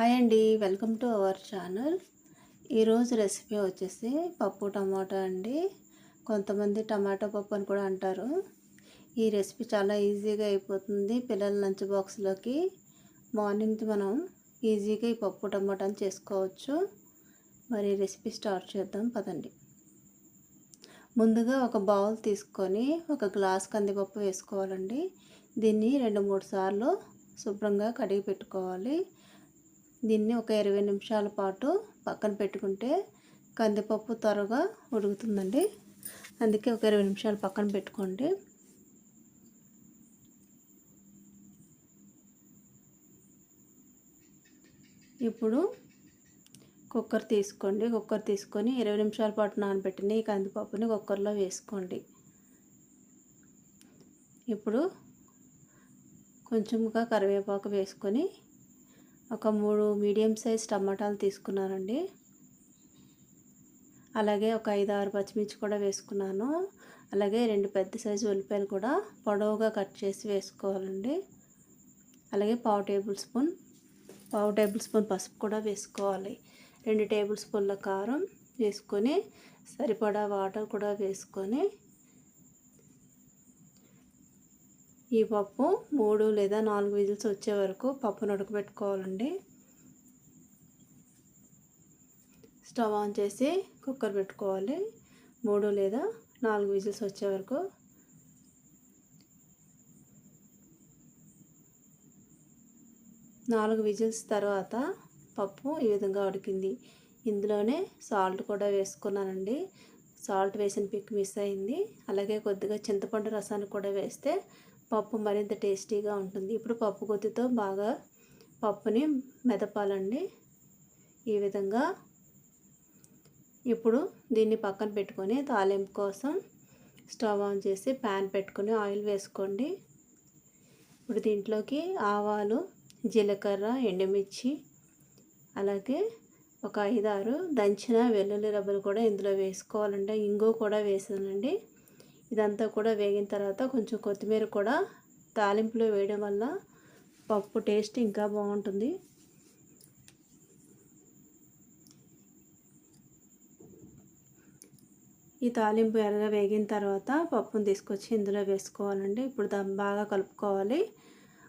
Hi అండి welcome to our channel. ఈరోజు recipe వచ్చేసి పప్పు టమాటా అండి. కొంతమంది టమాటా పప్పు అని కూడా అంటారు. ఈ రెసిపీ చాలా ఈజీగా అయిపోతుంది పిల్లల లంచ్ బాక్స్లోకి. మార్నింగ్ మనం ఈజీగా ఈ పప్పు టమాటాని చేసుకోవచ్చు. మరి రెసిపీ స్టార్ట్ చేద్దాం పదండి. ముందుగా ఒక బౌల్ తీసుకొని ఒక గ్లాస్ కందిపప్పు వేసుకోవాలండి. దీన్ని రెండు మూడు సార్లు శుభ్రంగా కడిగి పెట్టుకోవాలి. దీన్ని ఒక ఇరవై నిమిషాల పాటు పక్కన పెట్టుకుంటే కందిపప్పు త్వరగా ఉడుకుతుందండి. అందుకే ఒక ఇరవై నిమిషాలు పక్కన పెట్టుకోండి. ఇప్పుడు కుక్కర్ తీసుకోండి. కుక్కర్ తీసుకొని ఇరవై నిమిషాల పాటు నానబెట్టిన ఈ కందిపప్పుని కుక్కర్లో వేసుకోండి. ఇప్పుడు కొంచెంగా కరివేపాకు వేసుకొని ఒక మూడు మీడియం సైజ్ టమాటాలు తీసుకున్నానండి. అలాగే ఒక ఐదు ఆరు పచ్చిమిర్చి కూడా వేసుకున్నాను. అలాగే రెండు పెద్ద సైజు ఉల్లిపాయలు కూడా పొడవుగా కట్ చేసి వేసుకోవాలండి. అలాగే పావు టేబుల్ స్పూన్ పావు టేబుల్ స్పూన్ పసుపు కూడా వేసుకోవాలి. రెండు టేబుల్ స్పూన్ల కారం వేసుకొని సరిపడా వాటర్ కూడా వేసుకొని ఈ పప్పు మూడు లేదా నాలుగు విజిల్స్ వచ్చే వరకు పప్పును ఉడకబెట్టుకోవాలండి స్టవ్ ఆన్ చేసి కుక్కర్ పెట్టుకోవాలి. మూడు లేదా నాలుగు విజిల్స్ వచ్చే వరకు నాలుగు విజిల్స్ తర్వాత పప్పు ఈ విధంగా ఉడికింది. ఇందులోనే సాల్ట్ కూడా వేసుకున్నానండి. సాల్ట్ వేసిన పిక్ మిస్ అయింది. అలాగే కొద్దిగా చింతపండు రసాన్ని కూడా వేస్తే పప్పు మరింత టేస్టీగా ఉంటుంది. ఇప్పుడు పప్పు కొద్దితో బాగా పప్పుని మెదపాలండి. ఈ విధంగా ఇప్పుడు దీన్ని పక్కన పెట్టుకొని తాలింపు కోసం స్టవ్ ఆన్ చేసి ప్యాన్ పెట్టుకొని ఆయిల్ వేసుకోండి. ఇప్పుడు దీంట్లోకి ఆవాలు జీలకర్ర ఎండుమిర్చి అలాగే ఒక ఐదారు దంచిన వెల్లుల్లి రబ్బలు కూడా ఇందులో వేసుకోవాలంటే ఇంగు కూడా వేసానండి. ఇదంతా కూడా వేగిన తర్వాత కొంచెం కొత్తిమీర కూడా తాలింపులో వేయడం వల్ల పప్పు టేస్ట్ ఇంకా బాగుంటుంది. ఈ తాలింపు ఎర్రగా వేగిన తర్వాత పప్పును తీసుకొచ్చి ఇందులో వేసుకోవాలండి. ఇప్పుడు దాన్ని బాగా కలుపుకోవాలి.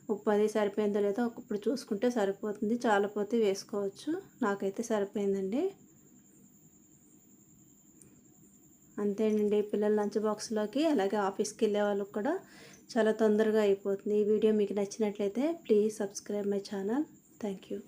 ఉప్పు అది సరిపోయిందో లేదో ఇప్పుడు చూసుకుంటే సరిపోతుంది. చాలపోతే వేసుకోవచ్చు. నాకైతే సరిపోయిందండి. అంతేనండి. పిల్లల లంచ్ బాక్స్లోకి అలాగే ఆఫీస్కి వెళ్ళే వాళ్ళకి కూడా చాలా తొందరగా అయిపోతుంది. ఈ వీడియో మీకు నచ్చినట్లయితే please subscribe my channel. Thank you.